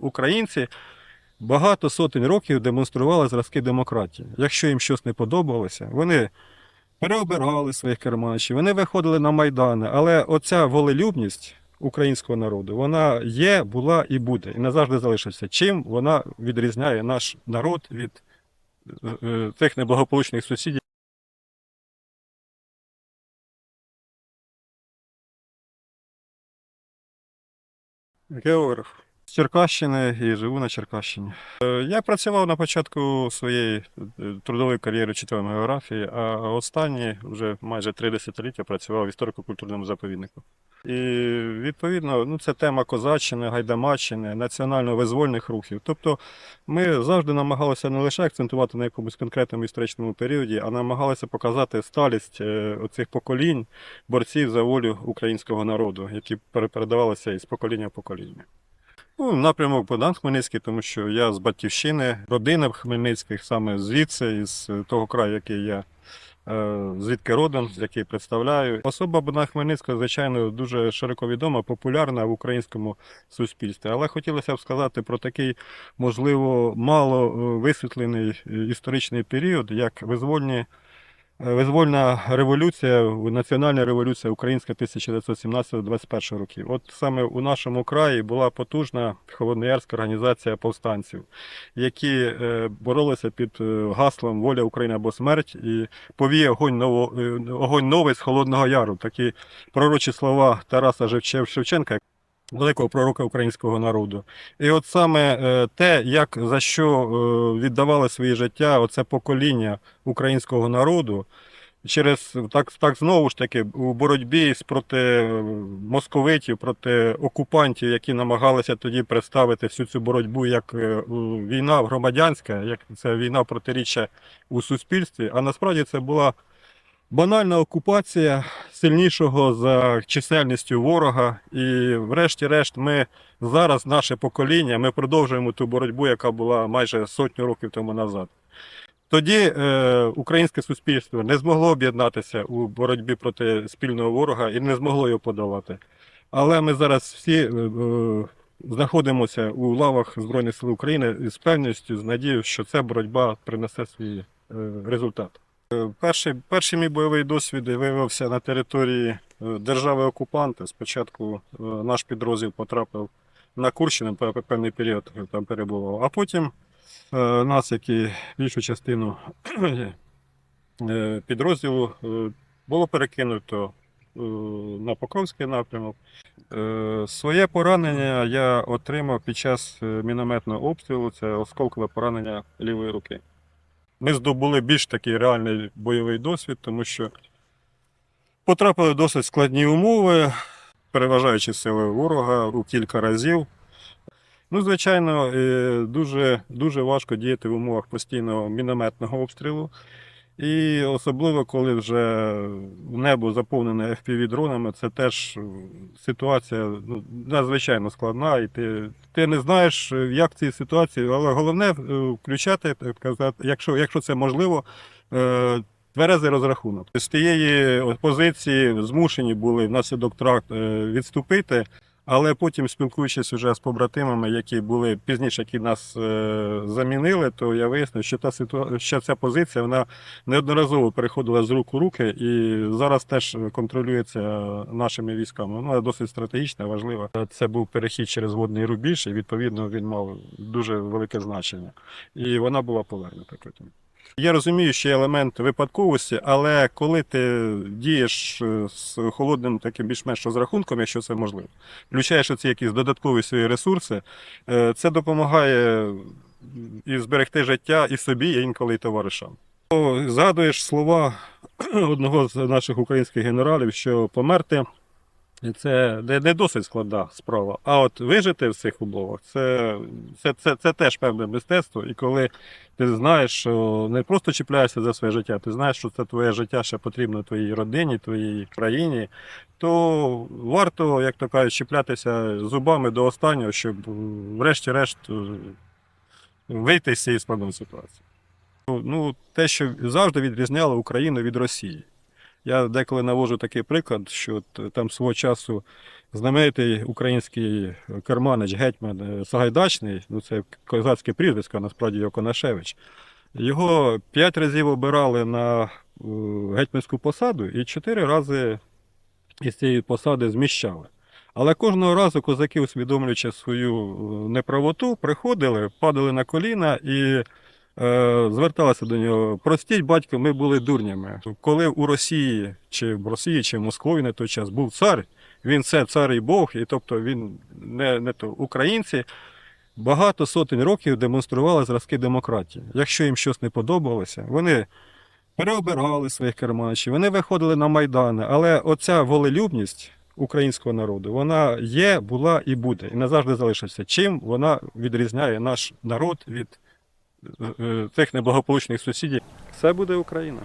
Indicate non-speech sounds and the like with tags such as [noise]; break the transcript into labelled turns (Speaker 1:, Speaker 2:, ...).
Speaker 1: українці багато сотень років демонстрували зразки демократії. Якщо їм щось не подобалося, вони переобирали своїх керманичів, вони виходили на майдани. Але оця волелюбність українського народу, вона є, була і буде, і назавжди залишиться. Чим вона відрізняє наш народ від е, е, тих неблагополучних сусідів. Географ Черкащини і живу на Черкащині. Е, Я працював на початку своєї е, трудової кар'єри вчителем географії, а останні вже майже три десятиліття працював в історико-культурному заповіднику. І відповідно, ну це тема козаччини, гайдамаччини, національно-визвольних рухів. Тобто ми завжди намагалися не лише акцентувати на якомусь конкретному історичному періоді, а намагалися показати сталість е, оцих поколінь борців за волю українського народу, які пере- передавалися із покоління в покоління. Ну, напрямок Богдан Хмельницький, тому що я з Батьківщини, родина Хмельницьких, саме звідси, із того краю, який я е, звідки родом, який представляю. Особа Богдана Хмельницького, звичайно, дуже широко відома, популярна в українському суспільстві. Але хотілося б сказати про такий, можливо, мало е, висвітлений е, історичний період, як визвольні. Визвольна революція, національна революція українська 1917-21 років. От саме у нашому краї була потужна холодноярська організація повстанців, які е, боролися під е, гаслом Воля України або смерть і повіє огонь, ново, е, новий з Холодного Яру. Такі пророчі слова Тараса Шевче- Шевченка, великого пророка українського народу. І от саме е, те, як за що е, віддавали свої життя оце покоління українського народу. Через так, так знову ж таки у боротьбі з проти е, московитів, проти окупантів, які намагалися тоді представити всю цю боротьбу як війна громадянська, як це війна протиріччя у суспільстві. А насправді це була банальна окупація сильнішого за чисельністю ворога. І, врешті-решт, ми зараз, наше покоління, ми продовжуємо ту боротьбу, яка була майже сотню років тому назад. Тоді е, українське суспільство не змогло об'єднатися у боротьбі проти спільного ворога і не змогло його подолати. Але ми зараз всі е, е, знаходимося у лавах Збройних сил України з певністю, з надією, що ця боротьба принесе свій е, результат. Перший, перший мій бойовий досвід виявився на території е, держави-окупанта. Спочатку е, наш підрозділ потрапив на Курщину, певний період там перебував, а потім е, нас, як і більшу частину підрозділу, було перекинуто на Покровський напрямок. Своє поранення я отримав під час мінометного обстрілу. Це осколкове поранення лівої руки. Ми здобули більш такий реальний бойовий досвід, тому що потрапили в досить складні умови, переважаючи сили ворога у кілька разів. Ну, звичайно, е, дуже, дуже важко діяти в умовах постійного мінометного обстрілу. І особливо, коли вже небо заповнене FPV-дронами, це теж е, ситуація ну, надзвичайно складна, і ти, ти не знаєш, е, як в цій ситуації, але головне е, включати, так сказати, якщо, якщо це можливо, тверезий розрахунок. З тієї позиції змушені були внаслідок тракт відступити. Але потім, спілкуючись вже з побратимами, які були пізніше, які нас е, замінили, то я вияснив, що та ситуа... що ця позиція вона неодноразово переходила з рук у руки і зараз теж контролюється нашими військами. Вона досить стратегічна, важлива. Це був перехід через водний рубіж, і відповідно він мав дуже велике значення. І вона була повернута потім. Я розумію, що елемент випадковості, але коли ти дієш е, з холодним таким більш-менш розрахунком, якщо це можливо, включаєш оці якісь додаткові свої ресурси, е, це допомагає і зберегти життя і собі, і інколи і товаришам. Згадуєш слова [clears throat] одного з наших українських генералів, що померти це не, досить складна справа. А от вижити в цих умовах це, це, це, це теж певне мистецтво. І коли ти знаєш, що не просто чіпляєшся за своє життя, ти знаєш, що це твоє життя ще потрібно твоїй родині, твоїй країні, то варто, як то кажуть, чіплятися зубами до останнього, щоб врешті-решт вийти з цієї складної ситуації. Ну, те, що завжди відрізняло Україну від Росії. Я деколи навожу такий приклад, що там свого часу знаменитий український керманич гетьман е, Сагайдачний, ну це козацьке прізвисько, насправді його Конашевич. Його п'ять разів обирали на е, гетьманську посаду і чотири рази із цієї посади зміщали. Але кожного разу козаки, усвідомлюючи свою е, неправоту, приходили, падали на коліна і е, зверталися до нього. Простіть, батько, ми були дурнями. Коли у Росії, чи в Росії, чи в Москові на той час був цар, він це цар і Бог, і тобто він не, не то українці. Багато сотень років демонстрували зразки демократії. Якщо їм щось не подобалося, вони переобирали своїх керманичів, вони виходили на майдани. Але оця волелюбність українського народу, вона є, була і буде, і назавжди залишиться. Чим вона відрізняє наш народ від е, е, цих неблагополучних сусідів? Все буде Україна.